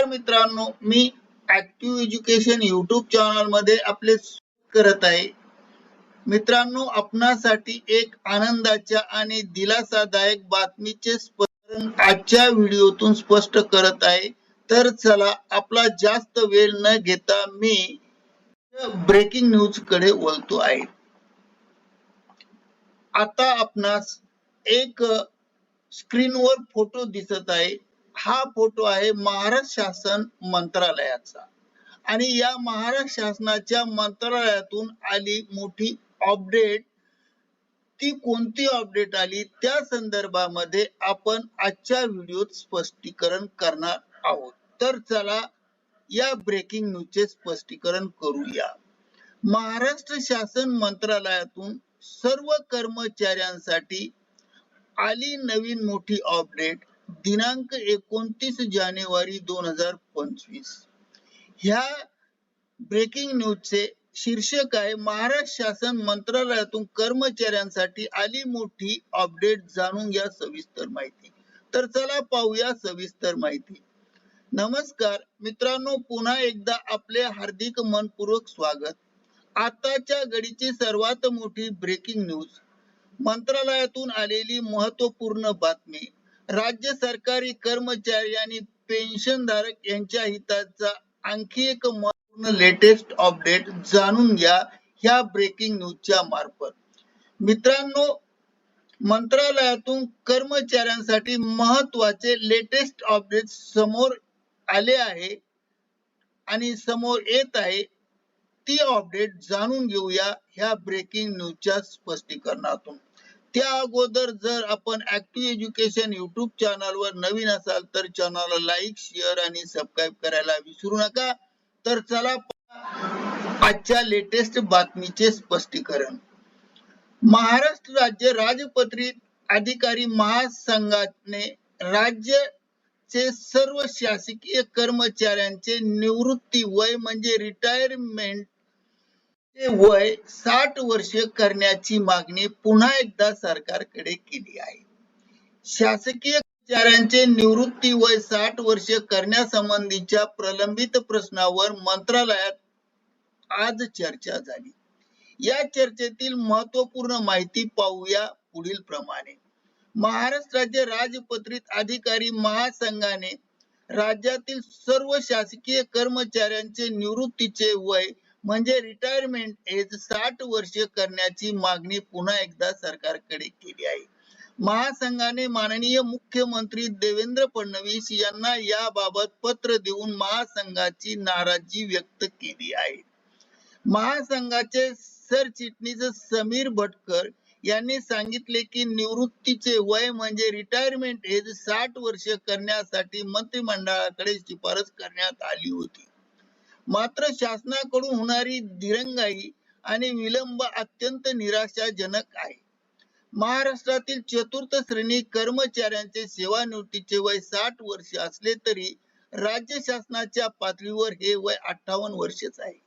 नमस्कार मित्रांनो मी ऍक्टिव्ह एज्युकेशन युट्यूब चॅनलमध्ये आपले करत आहे. मित्रांनो आपणासाठी एक आनंदाच्या आणि दिलासादायक बातमीचे स्पष्टीकरण आजच्या व्हिडिओतून स्पष्ट करत आहे. तर चला आपला जास्त वेळ न घेता मी ब्रेकिंग न्यूजकडे वळतो आहे. आता आपणास एक स्क्रीनवर फोटो दिसत आहे. हा फोटो आहे महाराष्ट्र शासन मंत्रालयाचा. आणि या महाराष्ट्र शासनाच्या मंत्रालयातून आली मोठी अपडेट ती कोणती अपडेट आली? त्या संदर्भामध्ये आपण आजच्या व्हिडिओत स्पष्टीकरण करणार आहोत. तर चला या ब्रेकिंग न्यूजचे स्पष्टीकरण करूया. महाराष्ट्र शासन मंत्रालयातून सर्व कर्मचाऱ्यांसाठी आली नवीन मोठी अपडेट दिनांक एकोणतीस जानेवारी दोन हजार पंचवीस. ह्या ब्रेकिंग न्यूजचे शीर्षक आहे महाराष्ट्र शासन मंत्रालयातून कर्मचाऱ्यांसाठी आली मोठी अपडेट जाणून घ्या सविस्तर माहिती. तर चला पाहूया सविस्तर माहिती. नमस्कार मित्रांनो पुन्हा एकदा आपले हार्दिक मनपूर्वक स्वागत. आताच्या घडीची सर्वात मोठी ब्रेकिंग न्यूज मंत्रालयातून आलेली महत्त्वपूर्ण बातमी. राज्य सरकारी कर्मचारी आणि पेन्शनधारक यांच्या हिताचा आणखी एक महत्त्वपूर्ण लेटेस्ट अपडेट जाणून घ्या ह्या ब्रेकिंग न्यूजच्या मार्फत. मित्रांनो मंत्रालयातून कर्मचाऱ्यांसाठी महत्त्वाचे लेटेस्ट अपडेट समोर आले आहे आणि समोर येत आहे. ती अपडेट जाणून घेऊया ह्या ब्रेकिंग न्यूजच्या स्पष्टीकरणातून. त्या अगोदर जर आपण ऍक्टिव्ह एज्युकेशन युट्यूब चॅनलवर नवीन असाल तर चॅनलला लाईक शेअर आणि सबस्क्राईब करायला विसरू नका. तर चला आजच्या लेटेस्ट बातमीचे स्पष्टीकरण. महाराष्ट्र राज्य राजपत्रित अधिकारी महासंघाने राज्यचे सर्व शासकीय कर्मचाऱ्यांचे निवृत्ती वय म्हणजे रिटायरमेंट वय साठ वर्ष करण्याची मागणी पुन्हा एकदा सरकारकडे केली आहे. शासकीय कर्मचाऱ्यांचे निवृत्ती वय साठ वर्ष करण्यासंबंधीच्या प्रलंबित प्रश्नावर मंत्रालयात आज चर्चा झाली. या चर्चेतील महत्त्वपूर्ण माहिती पाहूया पुढील प्रमाणे. महाराष्ट्र राज्य राजपत्रित अधिकारी महासंघाने राज्यातील सर्व शासकीय कर्मचाऱ्यांचे निवृत्तीचे वय म्हणजे रिटायरमेंट एज साठ वर्ष करण्याची मागणी पुन्हा एकदा सरकारकडे केली आहे. महासंघाने माननीय मुख्यमंत्री देवेंद्र फडणवीस यांना याबाबत पत्र देऊन महासंघाची नाराजी व्यक्त केली आहे. महासंघाचे सरचिटणीस समीर भटकर यांनी सांगितले की निवृत्तीचे वय म्हणजे रिटायरमेंट एज साठ वर्ष करण्यासाठी मंत्रिमंडळाकडे शिफारस करण्यात आली होती. मात्र शासनाकडून होणारी दिरंगाई आणि विलंब अत्यंत निराशाजनक आहे. महाराष्ट्रातील चतुर्थ श्रेणी कर्मचाऱ्यांचे सेवानिवृत्तीचे वय साठ वर्ष असले तरी राज्य शासनाच्या पातळीवर हे वय अठ्ठावन्न वर्षच आहे.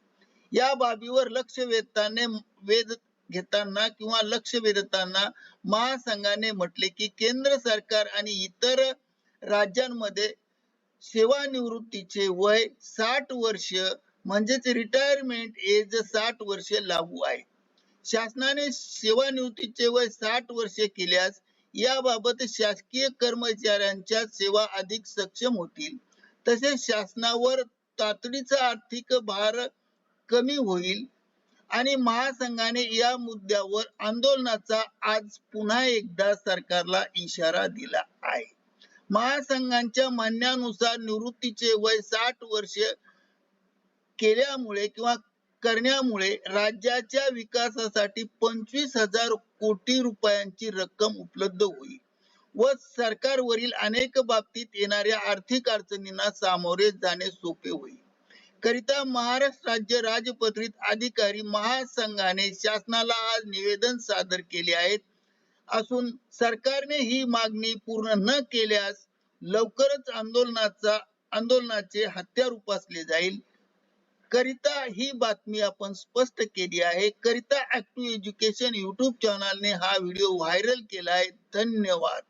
या बाबीवर लक्ष वेधताने वेध घेताना किंवा लक्ष वेधताना महासंघाने म्हटले की केंद्र सरकार आणि इतर राज्यांमध्ये सेवानिवृत्तीचे वय साठ वर्ष म्हणजेच रिटायरमेंट एज साठ वर्ष लागू आहे. शासनाने सेवानिवृत्तीचे वय साठ वर्ष केल्यास याबाबत शासकीय कर्मचाऱ्यांच्या सेवा अधिक सक्षम होतील. तसेच शासनावर तातडीचा आर्थिक भार कमी होईल आणि महासंघाने या मुद्द्यावर आंदोलनाचा आज पुन्हा एकदा सरकारला इशारा दिला. महासंघांच्या म्हणण्यानुसार निवृत्तीचे वय साठ वर्ष केल्यामुळे किंवा करण्यामुळे राज्याच्या विकासासाठी पंचवीस हजार कोटी रुपयांची रक्कम उपलब्ध होईल व सरकारवरील अनेक बाबतीत येणाऱ्या आर्थिक अडचणींना सामोरे जाणे सोपे होईल. करिता महाराष्ट्र राज्य राजपत्रित अधिकारी महासंघाने शासनाला आज निवेदन सादर केले आहेत. असून सरकारने ही मागणी पूर्ण न केल्यास लवकरच आंदोलनाचा आंदोलनाचे हत्यार उपासले जाईल. करिता ही बातमी आपण स्पष्ट केली आहे. करिता ऍक्टिव्ह एज्युकेशन युट्यूब चॅनलने हा व्हिडिओ व्हायरल केला आहे धन्यवाद.